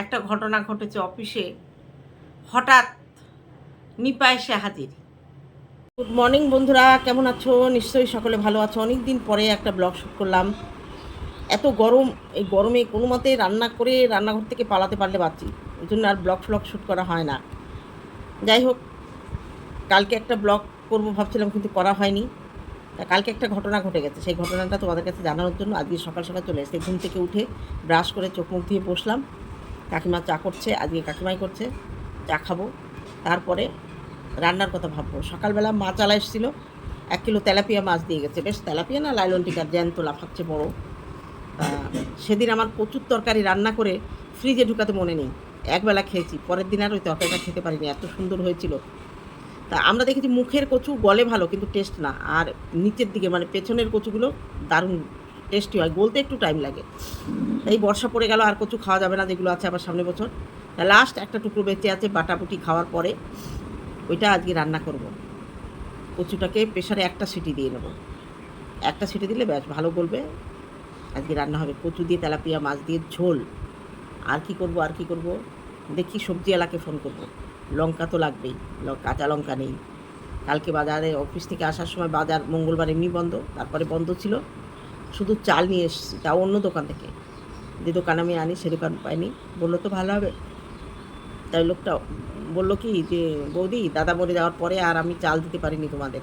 একটা ঘটনা ঘটেছে অফিসে, হঠাৎ নিপা এসে হাজির। গুড মর্নিং বন্ধুরা, কেমন আছো? নিশ্চয়ই সকলে ভালো আছো। অনেক দিন পরে একটা ব্লগ শুট করলাম। এত গরম, এই গরমে কোনো মতে রান্না করে রান্নাঘর থেকে পালাতে পারলে বাঁচি। ওই জন্য আর ব্লগ ফ্লগ শ্যুট করা হয় না। যাই হোক, কালকে একটা ব্লগ করব ভাবছিলাম, কিন্তু করা হয়নি। তা কালকে একটা ঘটনা ঘটে গেছে। সেই ঘটনাটা তোমাদের কাছে জানানোর জন্য আজকে সকাল সকাল চলে এসেছে। ঘুম থেকে উঠে ব্রাশ করে চোখ মুখ দিয়ে বসলাম। কাকিমা চা করছে, আজকে কাকিমাই করছে, চা খাব। তারপরে রান্নার কথা ভাববো। সকালবেলা মাছ চালা এসেছিল, এক কিলো তেলাপিয়া মাছ দিয়ে গেছে। বেশ তেলাপিয়া না, লাইলন টিকার জ্যান্ত, লাফাচ্ছে বড়। সেদিন আমার প্রচুর তরকারি রান্না করে ফ্রিজে ঢুকাতে মনে নেই। একবেলা খেয়েছি, পরের দিন আর ওই তরকারিটা খেতে পারিনি। এত সুন্দর হয়েছিল। আমরা দেখেছি মুখের কচু গলে ভালো, কিন্তু টেস্ট না। আর নিচের দিকে মানে পেছনের কচুগুলো দারুণ টেস্টি হয়, গলতে একটু টাইম লাগে। এই বর্ষা পড়ে গেল, আর কচু খাওয়া যাবে না, যেগুলো আছে আবার সামনে বছর। লাস্ট একটা টুকরো বেঁচে আছে, বাটাপুটি খাওয়ার পরে, ওইটা আজকে রান্না করব। কচুটাকে প্রেশারে একটা সিটি দিয়ে নেব। একটা সিটি দিলে ব্যাস, ভালো গলবে। আজকে রান্না হবে কচু দিয়ে তেলাপিয়া, মাছ দিয়ে ঝোল। আর কি করব, আর কি করব? দেখি সবজিওয়ালাকে ফোন করব। লঙ্কা তো লাগবেই কাঁচা লঙ্কা নেই। কালকে বাজারে অফিস থেকে আসার সময় বাজার মঙ্গলবার এমনি বন্ধ, তারপরে বন্ধ ছিল। শুধু চাল নিয়ে এসেছি তাও অন্য দোকান থেকে। যে দোকান আমি আনি, সে দোকান পাইনি। বলল তো ভালো হবে। তাই লোকটা বলল কি যে, বৌদি, দাদা মরে যাওয়ার পরে আর আমি চাল দিতে পারিনি তোমাদের।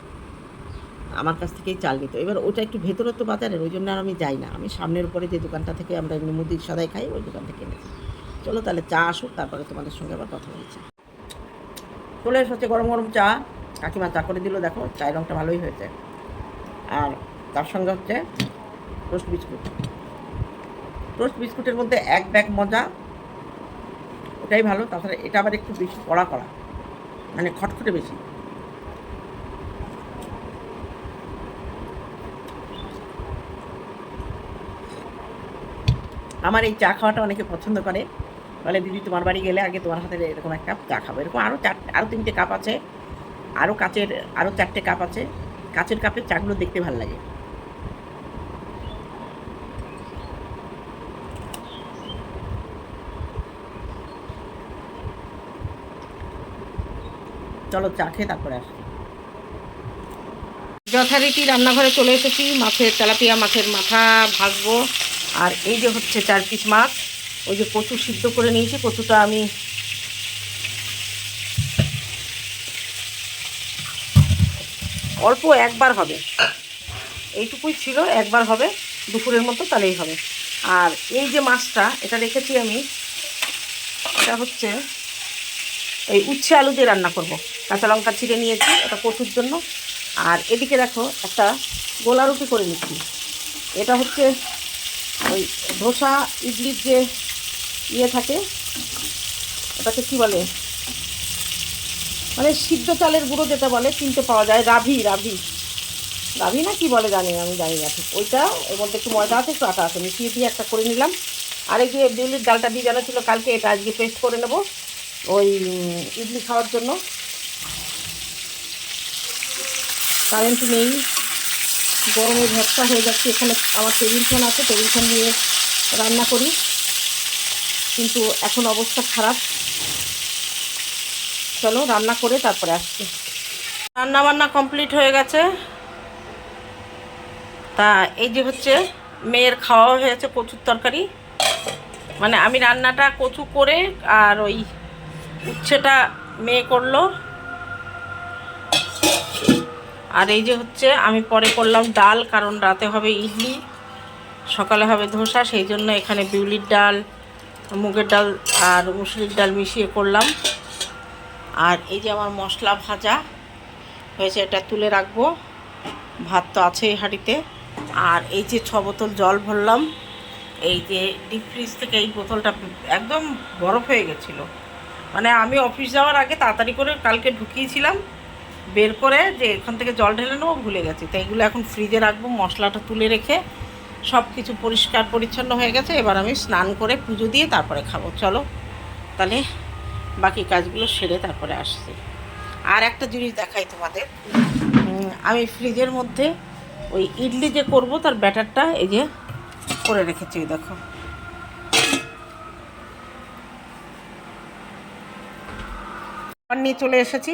আমার কাছ থেকেই চাল নিত। এবার ওটা একটু ভেতরে তো বাজারের, ওই জন্য আর আমি যাই না। আমি সামনের উপরে যে দোকানটা থেকে আমরা এমনি মুদির সদাই খাই, ওই দোকান থেকে এনেছি। চলো তাহলে চা আসুক, তারপরে তোমাদের সঙ্গে আবার কথা বলছি। চলে এসেছে গরম গরম চা। কাকিমা চা করে দিল, দেখো, চায়ের রঙটা ভালোই হয়েছে। আর তার সঙ্গে হচ্ছে টোস্ট বিস্কুট টোস্ট বিস্কুটের মধ্যে এক ব্যাগ মজা, ওটাই ভালো, তাছাড়া এটা আবার একটু বেশি, কড়া কড়া মানে খটখটে বেশি। আমার এই চা খাওয়াটা অনেকে পছন্দ করে। বলে, দিদি, তোমার বাড়ি গেলে আগে তোমার হাতে এরকম এক কাপ চা খাব। এরকম আরও চার আরও তিনটে কাপ আছে আরও কাচের আরও চারটে কাপ আছে। কাচের কাপের চাগুলো দেখতে ভালো লাগে। চলো চা খেয়ে তারপরে আসি। যথারীতি রান্নাঘরে চলে এসেছি, মাছের তেলাপিয়া, মাছের মাথা ভাজবো। আর এই যে হচ্ছে চার পিস মাছ ওই যে কচু সিদ্ধ করে নিয়েছি, কচুটা আমি অল্প একবার হবে। এইটুকুই ছিল, একবার হবে, দুপুরের মতো তাহলেই হবে। আর এই যে মাছটা, এটা রেখেছি আমি, এটা হচ্ছে এই উচ্ছে আলু দিয়ে রান্না করব। কাঁচা লঙ্কা ছিঁড়ে নিয়েছি, এটা কচুর জন্য। আর এদিকে দেখো, একটা গোলা রুটি করে নিচ্ছি। এটা হচ্ছে ওই ধোসা, ইডলির যে ইয়ে থাকে ওটাকে কি বলে? মানে সিদ্ধ চালের গুঁড়ো যেটা বলে কিনতে পাওয়া যায়, রাভি রাভি। রাভি না কি বলে জানি আমি জানি না ঠিক। ওইটা, এর মধ্যে একটু ময়দা আছে, একটু আটা আছে। মিশিয়ে দিয়ে একটা করে নিলাম। আর এই যে বিউলির ডালটা দিয়ে জানা ছিল কালকে, এটা আজকে পেস্ট করে নেব ওই ইডলি খাওয়ার জন্য। কারেন্ট নেই। গরমে ভ্যাপসা হয়ে যাচ্ছে। এখানে আমার টেবিল ফ্যান আছে টেবিল ফ্যান নিয়ে রান্না করি। কিন্তু এখন অবস্থা খারাপ। চলো রান্না করে তারপরে আসছি। রান্না বান্না কমপ্লিট হয়ে গেছে। তা এই যে হচ্ছে মেয়ের খাওয়া হয়েছে কচুর তরকারি। মানে আমি রান্নাটা কচু করে আর ওই উচ্ছেটা মেয়ে করল। আর এই যে হচ্ছে আমি পরে করলাম ডাল, কারণ রাতে হবে ইডলি, সকালে হবে ধোসা, সেই জন্য এখানে বিউলির ডাল মুগের ডাল আর মুসুরির ডাল মিশিয়ে করলাম। আর এই যে আমার মশলা ভাজা হয়েছে, এটা তুলে রাখব। ভাত তো আছেই হাঁড়িতে। আর এই যে ছ বোতল জল ভরলাম, এই যে ডিপ ফ্রিজ থেকে এই বোতলটা একদম বরফ হয়ে গেছিল। মানে আমি অফিস যাওয়ার আগে তাড়াতাড়ি করে কালকে ঢুকিয়েছিলাম, বের করে যে এখান থেকে জল ঢেলে নেব, ভুলে গেছি। তাই এগুলো এখন ফ্রিজে রাখব, মশলাটা তুলে রেখে সব কিছু পরিষ্কার পরিচ্ছন্ন হয়ে গেছে, এবার আমি স্নান করে পুজো দিয়ে তারপরে খাব। চলো, তাহলে বাকি কাজগুলো সেরে তারপরে আসছি। আর একটা জিনিস দেখাই তোমাদের। আমি ফ্রিজের মধ্যে ওই ইডলি যে করব, তার ব্যাটারটা এই যে করে রেখেছি ওই দেখো। নিয়ে চলে এসেছি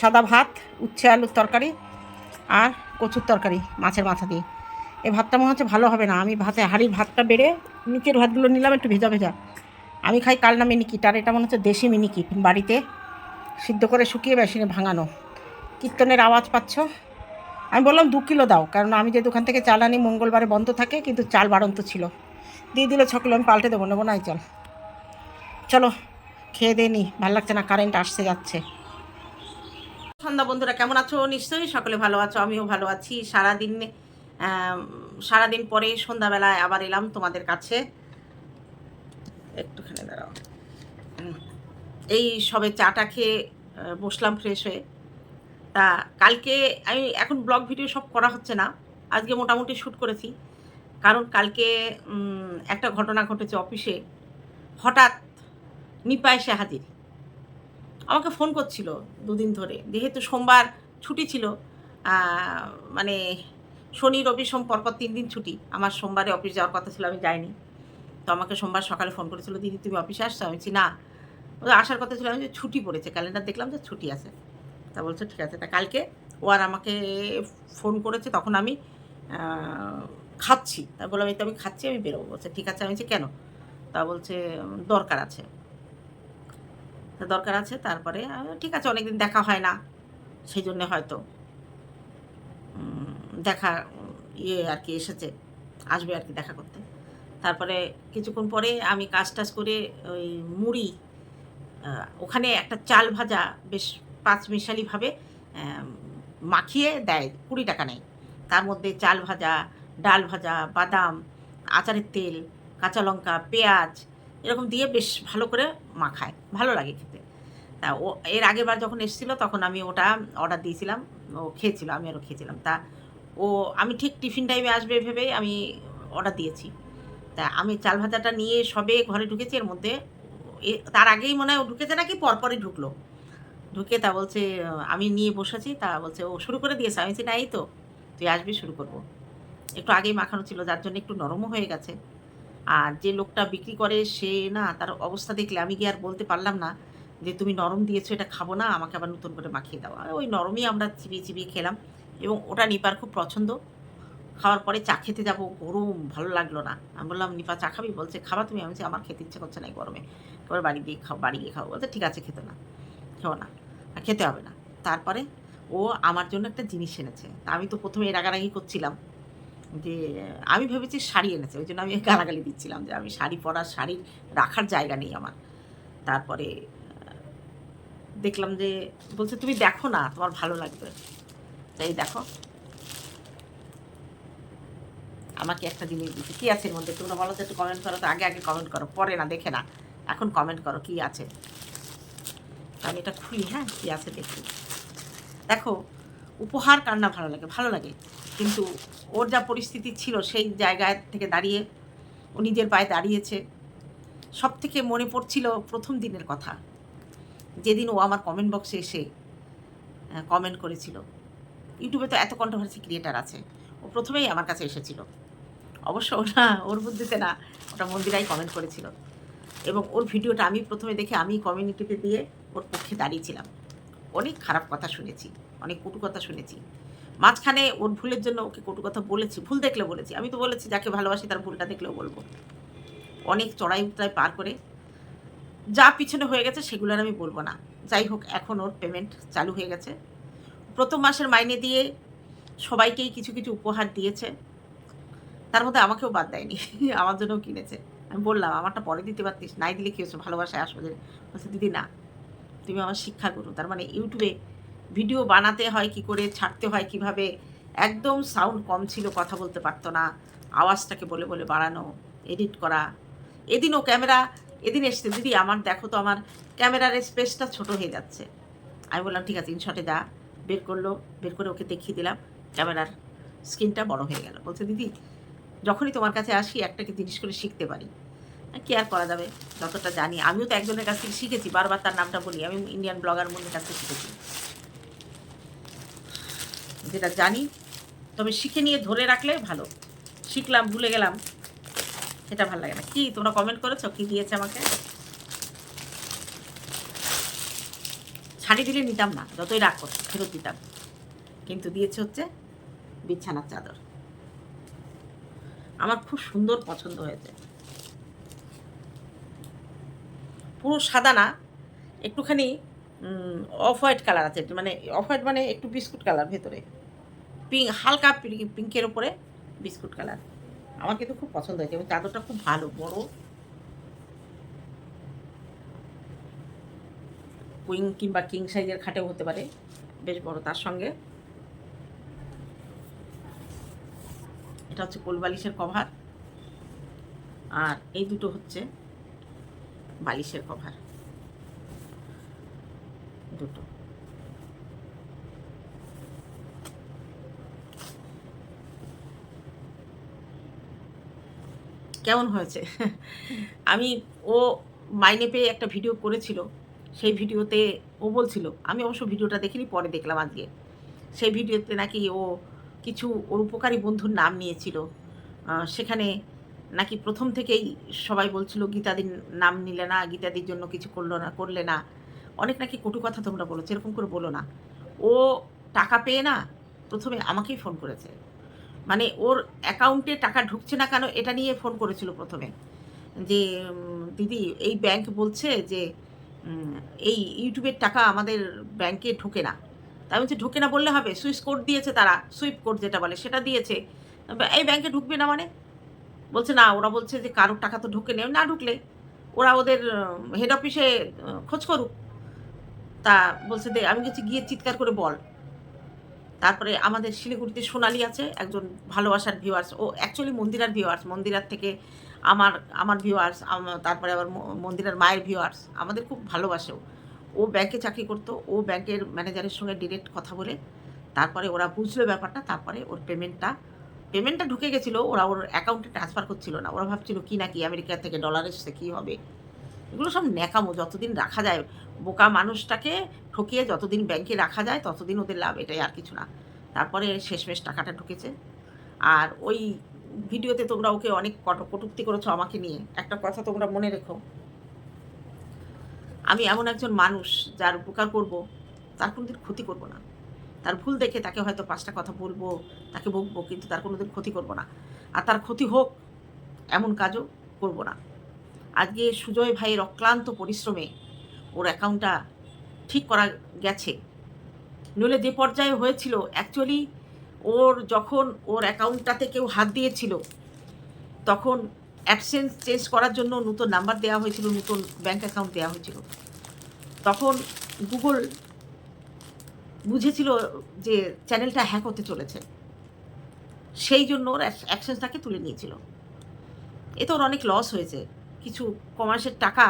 সাদা ভাত, উচ্ছে আলুর তরকারি আর কচুর তরকারি মাছের মাথা দিয়ে। এই ভাতটা মনে হচ্ছে ভালো হবে না। আমি ভাতে, হাঁড়ির ভাতটা বেড়ে নিচের ভাতগুলো নিলাম, একটু ভেজা ভেজা। আমি খাই কালনা মিনিকিট, আর এটা মনে হচ্ছে দেশি মিনিকিট। বাড়িতে সিদ্ধ করে শুকিয়ে মেশিনে ভাঙানো। কীর্তনের আওয়াজ পাচ্ছ? আমি বললাম দু কিলো দাও, কারণ আমি যে দোকান থেকে চাল আনি মঙ্গলবারে বন্ধ থাকে, কিন্তু চাল বাড়ন্ত ছিল। দিয়ে দিলে ছ কিলো, আমি পাল্টে দেবো, নেব নাই চল। চলো, খেয়ে দিয়ে নি, ভালো লাগছে না কারেন্ট আসছে, যাচ্ছে। সন্ধ্যা বন্ধুরা, কেমন আছো? নিশ্চয়ই সকলে ভালো আছো, আমিও ভালো আছি। সারাদিন সারাদিন পরে সন্ধ্যাবেলায় আবার এলাম তোমাদের কাছে। একটুখানি দাঁড়াও। এই সবে চাটা খেয়ে বসলাম ফ্রেশ হয়ে। তা কালকে আমি এখন ব্লগ ভিডিও সব করা হচ্ছে না। আজকে মোটামুটি শ্যুট করেছি। কারণ কালকে একটা ঘটনা ঘটেছে অফিসে হঠাৎ নিপা এসে হাজির। আমাকে ফোন করছিল দুদিন ধরে। যেহেতু সোমবার ছুটি ছিল মানে শনি, রবি সোম পরপর তিন দিন ছুটি। আমার সোমবারে অফিস যাওয়ার কথা ছিল, আমি যাইনি। তো আমাকে সোমবার সকালে ফোন করেছিল, দিদি, তুমি অফিসে আসছো? আমি বলছি, না। আসার কথা ছিল, আমি যে ছুটি পড়েছে, ক্যালেন্ডার দেখলাম যে ছুটি আছে। তা বলছে, ঠিক আছে। তা কালকে ও আর আমাকে ফোন করেছে, তখন আমি খাচ্ছি। তা বললাম, এই তো আমি খাচ্ছি, আমি বেরোবো। বলছে, ঠিক আছে। আমি বলছি, কেন? তা বলছে, দরকার আছে। দরকার আছে, তারপরে ঠিক আছে, অনেকদিন দেখা হয় না। সেই জন্যে হয়তো। দেখা ইয়ে আর কি এসেছে, আসবে আর কি দেখা করতে। তারপরে কিছুক্ষণ পরে আমি কাজ টাজ করে ওই মুড়ি ওখানে একটা চাল ভাজা বেশ পাঁচ মিশালিভাবে মাখিয়ে দেয়, কুড়ি টাকা নেয়। তার মধ্যে চাল ভাজা, ডাল ভাজা, বাদাম, আচারের তেল, কাঁচা লঙ্কা, পেঁয়াজ, এরকম দিয়ে বেশ ভালো করে মাখায়। ভালো লাগে খেতে। তা ও, এর আগেরবার যখন এসেছিল তখন আমি ওটা অর্ডার দিয়েছিলাম, ও খেয়েছিল আমি আরও খেয়েছিলাম। তা ও, আমি ঠিক টিফিন টাইমে আসবে ভেবে আমি অর্ডার দিয়েছি। তা আমি চাল ভাজাটা নিয়ে সবে ঘরে ঢুকেছি, এর মধ্যে তার আগেই মনে হয় ও ঢুকেছে নাকি পরপরই ঢুকলো। ঢুকে তা বলছে আমি নিয়ে বসেছি। তা বলছে, ও শুরু করে দিয়েছে। আমি বলছি, না, এই তো, তুই আসবি, শুরু করব। একটু আগেই মাখানো ছিল, যার জন্য একটু নরমও হয়ে গেছে। আর যে লোকটা বিক্রি করে, সে না, তার অবস্থা দেখলে আমি গিয়ে আর বলতে পারলাম না যে, তুমি নরম দিয়েছ, এটা খাব না, আমাকে আবার নতুন করে মাখিয়ে দাও। ওই নরমই আমরা চিবিয়ে চিবিয়ে খেলাম। এবং ওটা নিপার খুব পছন্দ। খাওয়ার পরে চা খেতে যাব, গরম, ভালো লাগল না। আমি বললাম, নিপা, চা খাবি? বলছে, খাবা তুমি? আমি আমার খেতে ইচ্ছে করছে না গরমে। এবার বাড়ি দিয়ে খাও, বাড়ি গিয়ে খাও। বলছে, ঠিক আছে, খেতে না, খেও না, আর খেতে হবে না। তারপরে ও আমার জন্য একটা জিনিস এনেছে। তা আমি তো প্রথমে রাগারাগি করছিলাম যে, আমি ভেবেছি শাড়ি এনেছে। ওই জন্য আমি গালাগালি দিচ্ছিলাম যে, আমি শাড়ি পরার শাড়ির রাখার জায়গা নেই আমার। তারপরে দেখলাম যে, বলছে, তুমি দেখো না, তোমার ভালো লাগবে। তাই দেখো। আমাকে একটা জিনিস দিচ্ছে কী আছে এর মধ্যে? তোমরা বলো তো একটু কমেন্ট করো তো। আগে আগে কমেন্ট করো। পরে না, দেখে না। এখন কমেন্ট করো কী আছে। আমি এটা খুলি হ্যাঁ? কী আছে দেখি। দেখো, উপহার কার না ভালো লাগে? ভালো লাগে। কিন্তু ওর যা পরিস্থিতি ছিল সেই জায়গায় থেকে দাঁড়িয়ে, ও নিজের পায়ে দাঁড়িয়েছে। সব থেকে মনে পড়ছিল প্রথম দিনের কথা। যেদিন ও আমার কমেন্ট বক্সে এসে কমেন্ট করেছিল। ইউটিউবে তো এত কন্ট্রোভার্সি ক্রিয়েটার আছে। ও প্রথমেই আমার কাছে এসেছিল। অবশ্য ওটা ওর বুদ্ধিতে না, ওটা মন্দিরাই কমেন্ট করেছিল। এবং ওর ভিডিওটা আমি প্রথমে দেখে আমি কমিউনিটিতে দিয়ে ওর পক্ষে দাঁড়িয়েছিলাম। অনেক খারাপ কথা শুনেছি, অনেক কটু কথা শুনেছি। মাঝখানে ওর ভুলের জন্য ওকে কটু কথা বলেছি, ভুল দেখলে বলেছি। আমি তো বলেছি, যাকে ভালোবাসি তার ভুলটা দেখলেও বলব। অনেক চড়াই উতরাই পার করে যা পিছনে হয়ে গেছে সেগুলো আর আমি বলব না। যাই হোক, এখন ওর পেমেন্ট চালু হয়ে গেছে। প্রথম মাসের মাইনে দিয়ে সবাইকেই কিছু কিছু উপহার দিয়েছে। তার মধ্যে আমাকেও বাদ দেয়নি, আমার জন্যও কিনেছে। আমি বললাম, আমারটা পরে দিতে পারতিস, নাই দিলে কী হচ্ছে? ভালোবাসায় আসব বলছে, দিদি, না, তুমি আমার শিক্ষা করো তার মানে ইউটিউবে ভিডিও বানাতে হয় কি করে, ছাড়তে হয় কীভাবে, একদম সাউন্ড কম ছিল, কথা বলতে পারতো না। আওয়াজটাকে বলে বলে বাড়ানো, এডিট করা। এদিনও ক্যামেরা, এদিন এসছে, দিদি, আমার, দেখো তো, আমার ক্যামেরার স্পেসটা ছোট হয়ে যাচ্ছে। আমি বললাম, ঠিক আছে, ইনশটে যা। বের করল, বের করে ওকে দেখিয়ে দিলাম, ক্যামেরার স্ক্রিনটা বড় হয়ে গেল। বলছে, দিদি, যখনই তোমার কাছে আসি, একটা কি জিনিস করে শিখতে পারি। কি আর করা যাবে? যতটা জানি। আমিও তো একজনের কাছ থেকে শিখেছি, বারবার তার নামটা বলি। আমি ইন্ডিয়ান ব্লগার মনের কাছ থেকে শিখেছি। যেটা জানি, তবে শিখে নিয়ে ধরে রাখলে ভালো। শিখলাম, ভুলে গেলাম, সেটা ভালো লাগে না। কি, তোমরা কমেন্ট করেছ? কি দিয়েছে আমাকে? ছাড়ি দিলে নিতাম না, যতই রাগ করতো ফেরত দিতাম। কিন্তু দিয়েছে হচ্ছে বিছানার চাদর। আমার খুব সুন্দর পছন্দ হয়েছে। পুরো সাদা না, একটুখানি অফ হোয়াইট কালার আছে মানে অফ হোয়াইট মানে একটু বিস্কুট কালার ভেতরে। পিঙ্ক, হালকা পিঙ্কের ওপরে বিস্কুট কালার। আমার কিন্তু খুব পছন্দ হয়েছে, এবং চাদরটা খুব ভালো, বড়। কুইং কিংবা কিং সাইজের খাটেও হতে পারে। বেশ বড় তার সঙ্গে। এটা হচ্ছে কোল বালিশের কভার আর এই দুটো হচ্ছে বালিশের কভার দুটো। কেমন হয়েছে? আমি, ও মাইনে পেয়ে একটা ভিডিও করেছিল। সেই ভিডিওতে ও বলছিল, আমি অবশ্য ভিডিওটা দেখিনি, পরে দেখলাম আজকে। সেই ভিডিওতে নাকি ও কিছু, ওর উপকারী বন্ধুর নাম নিয়েছিল। সেখানে নাকি প্রথম থেকেই সবাই বলছিল, গীতাদির নাম নিলে না, গীতাদির জন্য কিছু করল না, করলে না। অনেক নাকি কটু কথা তোমরা বলো এরকম করে বলো না। ও টাকা পেয়ে না, প্রথমে আমাকেই ফোন করেছে। মানে ওর অ্যাকাউন্টে টাকা ঢুকছে না কেন, এটা নিয়ে ফোন করেছিল প্রথমে। যে দিদি, এই ব্যাংক বলছে যে এই ইউটিউবের টাকা আমাদের ব্যাংকে ঢোকে না। তাই বলছি, ঢোকে না বললে হবে? সুইচ কোড দিয়েছে তারা, সুইপ কোড যেটা বলে সেটা দিয়েছে। এই ব্যাংকে ঢুকবে না মানে? বলছে, না, ওরা বলছে যে কারোর টাকা তো ঢোকে নেই, না ঢুকলে। ওরা ওদের হেড অফিসে খোঁজ করুক। তা বলছে, দে, আমি গেছি গিয়ে চিৎকার করে বল। তারপরে আমাদের শিলিগুড়িতে সোনালি আছে, একজন ভালোবাসার ভিউয়ার্স ও অ্যাকচুয়ালি মন্দিরার ভিউয়ার্স মন্দিরার থেকে আমার আমার ভিউয়ার্স তারপরে আবার মন্দিরার মায়ের ভিউয়ার্স আমাদের খুব ভালোবাসেও ও। ব্যাংকে চাকরি করতো, ও ব্যাংকের ম্যানেজারের সঙ্গে ডিরেক্ট কথা বলে, তারপরে ওরা বুঝলো ব্যাপারটা, তারপরে ওর পেমেন্টটা পেমেন্টটা ঢুকে গেছিল, ওরা ওর অ্যাকাউন্টে ট্রান্সফার করছিল না। ওরা ভাবছিল কি না কি, আমেরিকা থেকে ডলার এসছে, কী হবে? এগুলো সব ন্যাকামো, যতদিন রাখা যায়, বোকা মানুষটাকে ঠকিয়ে যতদিন ব্যাংকে রাখা যায়, ততদিন ওদের লাভ, এটাই আর কিছু না। তারপরে শেষমেশ টাকাটা ঢুকেছে। আর ওই ভিডিওতে তোমরা ওকে অনেক কট- কটূক্তি করেছ আমাকে নিয়ে। একটা কথা তোমরা মনে রেখো। আমি এমন একজন মানুষ যার উপকার করব, তার কোনোদিন ক্ষতি করব না। তার ভুল দেখে তাকে হয়তো পাঁচটা কথা বলব, তাকে বকবো, কিন্তু তার কোনোদিন ক্ষতি করব না। আর তার ক্ষতি হোক, এমন কাজও করব না। আজকে সুজয় ভাইয়ের অক্লান্ত পরিশ্রমে ওর অ্যাকাউন্টটা ঠিক করা গেছে। নইলে যে পর্যায়ে হয়েছিল অ্যাকচুয়ালি ওর যখন ওর অ্যাকাউন্টটাতে কেউ হাত দিয়েছিল, তখন অ্যাবসেন্স চেঞ্জ করার জন্য নতুন নাম্বার দেওয়া হয়েছিল, নতুন ব্যাঙ্ক অ্যাকাউন্ট দেওয়া হয়েছিল। তখন গুগল বুঝেছিল যে চ্যানেলটা হ্যাক হতে চলেছে। সেই জন্য ওর অ্যাকশনটাকে তুলে নিয়েছিল। এতে ওর অনেক লস হয়েছে। কিছু কমার্সের টাকা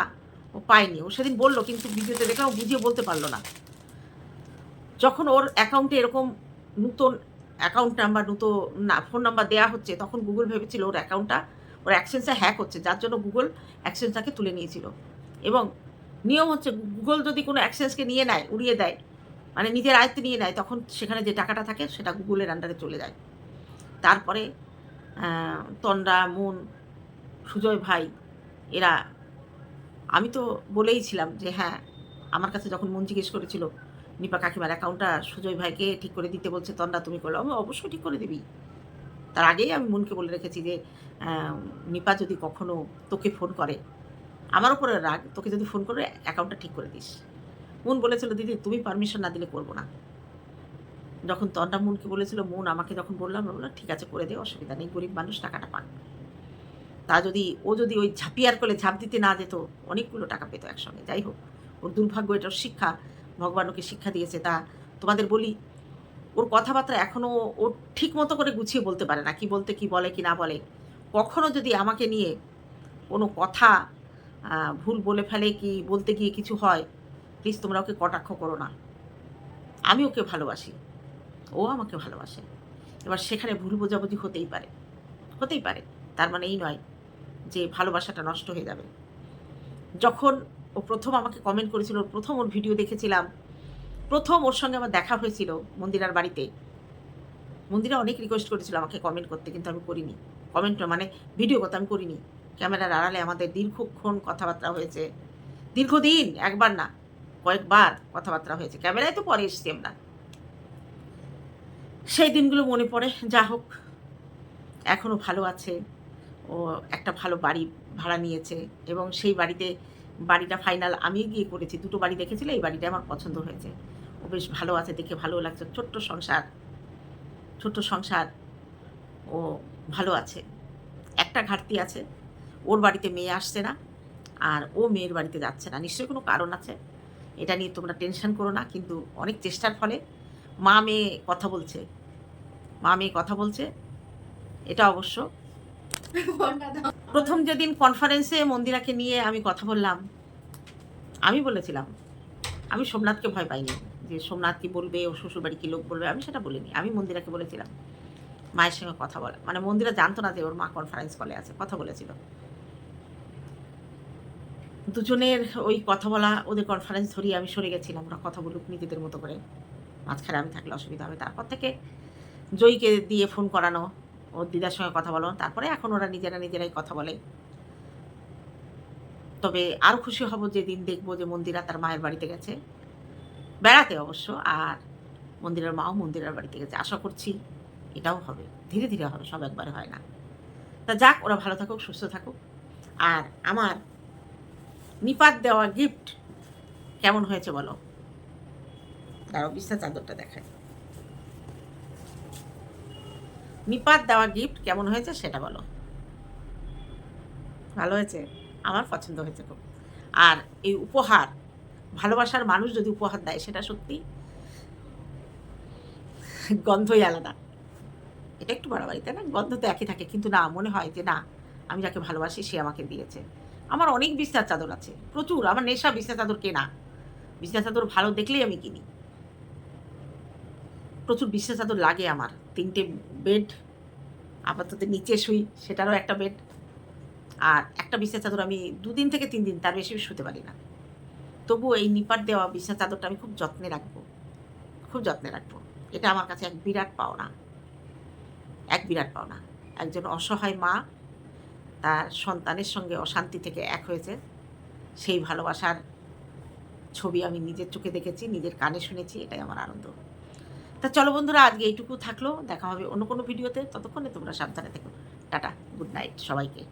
ও পায়নি। ও সেদিন বলল, কিন্তু ভিডিওতে দেখলাম বুঝিয়ে বলতে পারল না। যখন ওর অ্যাকাউন্টে এরকম নতুন অ্যাকাউন্ট নাম্বার নতুন না ফোন নাম্বার দেওয়া হচ্ছে, তখন গুগল ভেবেছিল ওর অ্যাকাউন্টটা ওর অ্যাক্সেন্সটা হ্যাক হচ্ছে, যার জন্য গুগল অ্যাক্সেন্সটাকে তুলে নিয়েছিল। এবং নিয়ম হচ্ছে গুগল যদি কোনো অ্যাক্সেন্সকে নিয়ে নেয়, উড়িয়ে দেয় মানে নিজের আয়ত্তে নিয়ে নেয়, তখন সেখানে যে টাকাটা থাকে, সেটা গুগলের আন্ডারে চলে যায়। তারপরে তন্ডা মুন, সুজয় ভাই, এরা, আমি তো বলেই ছিলাম যে হ্যাঁ আমার কাছে যখন মন জিজ্ঞেস করেছিল নিপা কাকিমার অ্যাকাউন্টটা সুজয় ভাইকে ঠিক করে দিতে বলছে, তন্ডা তুমি করল আমি অবশ্যই ঠিক করে দিবি। তার আগেই আমি মনকে বলে রেখেছি যে নিপা যদি কখনো তোকে ফোন করে, আমার উপরে রাগ, তোকে যদি ফোন করে অ্যাকাউন্টটা ঠিক করে দিস। মন বলেছিল, দিদি, তুমি পারমিশন না দিলে করব না। যখন তন্ডা মনকে বলেছিল, মন, আমাকে যখন বললাম বললাম, ঠিক আছে, করে দে, অসুবিধা নেই, গরিব মানুষ টাকাটা পান তা যদি, ও যদি ওই ঝাঁপিয়ার করলে ঝাঁপ দিতে না যেত অনেকগুলো টাকা পেত একসঙ্গে। যাই হোক, ওর দুর্ভাগ্য এটার শিক্ষা। ভগবান ওকে শিক্ষা দিয়েছে, তা তোমাদের বলি, ওর কথাবার্তা এখনও ও ঠিক মতো করে গুছিয়ে বলতে পারে না, কি বলতে, কি বলে, কি না বলে। কখনো যদি আমাকে নিয়ে কোনো কথা ভুল বলে ফেলে কি, বলতে গিয়ে কিছু হয় প্লিজ তোমরা ওকে কটাক্ষ করো না। আমি ওকে ভালোবাসি। ও আমাকে ভালোবাসে। এবার সেখানে ভুল বোঝাবুঝি হতেই পারে। হতেই পারে। তার মানে এই নয় যে ভালোবাসাটা নষ্ট হয়ে যাবে। যখন ও প্রথম আমাকে কমেন্ট করেছিল, ওর প্রথম ওর ভিডিও দেখেছিলাম। প্রথম ওর সঙ্গে আমার দেখা হয়েছিল মন্দিরার বাড়িতে। মন্দিরা অনেক রিকোয়েস্ট করেছিল আমাকে কমেন্ট করতে, কিন্তু আমি করিনি। কমেন্ট মানে ভিডিও করতে আমি করিনি। ক্যামেরার আড়ালে আমাদের দীর্ঘক্ষণ কথাবার্তা হয়েছে। দীর্ঘদিন, একবার না, কয়েকবার কথাবার্তা হয়েছে। ক্যামেরায় তো পরে এসছি আমরা। সেই দিনগুলো মনে পড়ে, যা হোক। এখনও ভালো আছে। ও একটা ভালো বাড়ি ভাড়া নিয়েছে এবং সেই বাড়িতে বাড়িটা ফাইনাল আমি গিয়ে করেছি। দুটো বাড়ি দেখেছিল, এই বাড়িটা আমার পছন্দ হয়েছে। ও বেশ ভালো আছে, দেখে ভালো লাগছে। ছোট্ট সংসার ছোট্ট সংসার, ও ভালো আছে। একটা ঘাটতি আছে, ওর বাড়িতে মেয়ে আসছে না, আর ও মেয়ের বাড়িতে যাচ্ছে না। নিশ্চয়ই কোনো কারণ আছে, এটা নিয়ে তোমরা টেনশন করো না, কিন্তু অনেক চেষ্টার ফলে মা মেয়ে কথা বলছে। মা মেয়ে কথা বলছে, এটা অবশ্য প্রথম যেদিন কনফারেন্সে মন্দিরাকে নিয়ে আমি কথা বললাম, আমি বলেছিলাম, আমি সোমনাথকে ভয় পাইনি যে সোমনাথ কি বলবে, ও শ্বশুরবাড়ি কি লোক বলবে, আমি সেটা বলিনি, আমি মন্দিরাকে বলেছিলাম। মায়ের সঙ্গে কথা বলে মানে মন্দিরা জানতো না যে ওর মা কনফারেন্স কলে আছে, কথা বলেছিল। দুজনের ওই কথা বলা, ওদের কনফারেন্স ধরিয়ে আমি সরে গেছিলাম, ওরা কথা বলুক নিজেদের মতো করে। মাঝখানে আমি থাকলে অসুবিধা হবে, তারপর থেকে জয়ীকে দিয়ে ফোন করানো ওর দিদার সঙ্গে কথা বলো। তারপরে এখন ওরা নিজেরা নিজেরাই কথা বলে। তবে আরও খুশি হব যেদিন দেখব যে মন্দিরা তার মায়ের বাড়িতে গেছে। বেড়াতে অবশ্য, আর মন্দিরের মাও মন্দিরের বাড়িতে গেছে। আশা করছি এটাও হবে। ধীরে ধীরে হবে, সব একবারে হয় না। তা যাক, ওরা ভালো থাকুক, সুস্থ থাকুক। আর আমার নিপাত দেওয়া গিফট কেমন হয়েছে বলো? দাঁড়াও, বিস্তার চাদরটা দেখায় নিপাত দেওয়া গিফট কেমন হয়েছে সেটা বলো। ভালো হয়েছে? আমার পছন্দ হয়েছে খুব। আর এই উপহার, ভালোবাসার মানুষ যদি উপহার দেয়, সেটা সত্যি গন্ধই আলাদা। এটা একটু বাড়াবাড়ি, তাই না? গন্ধ তো একই থাকে, কিন্তু না, মনে হয় যে না, আমি যাকে ভালোবাসি, সে আমাকে দিয়েছে। আমার অনেক বিস্তার চাদর আছে, প্রচুর। আমার নেশা বিস্তার চাদর কেনা। বিস্তার চাদর ভালো দেখলেই আমি কিনি। প্রচুর বিস্তার চাদর লাগে আমার, তিনটে বেড, আপাতত নিচে শুই, সেটারও একটা বেড। আর একটা বিছানা চাদর আমি দুদিন থেকে তিন দিন তার বেশি শুতে পারি না। তবু এই নিপাট দেওয়া বিছানা চাদরটা আমি খুব যত্নে রাখব। খুব যত্নে রাখব। এটা আমার কাছে এক বিরাট পাওনা। এক বিরাট পাওনা। একজন অসহায় মা, তার সন্তানের সঙ্গে অশান্তি থেকে এক হয়েছে। সেই ভালোবাসার ছবি আমি নিজের চোখে দেখেছি, নিজের কানে শুনেছি, এটাই আমার আনন্দ। তা চলো বন্ধুরা, আজকে এইটুকু থাকল। দেখা হবে অন্য কোনো ভিডিওতে। ততক্ষণে তোমরা সাবধানে থেকো। টাটা, গুড নাইট সবাইকে।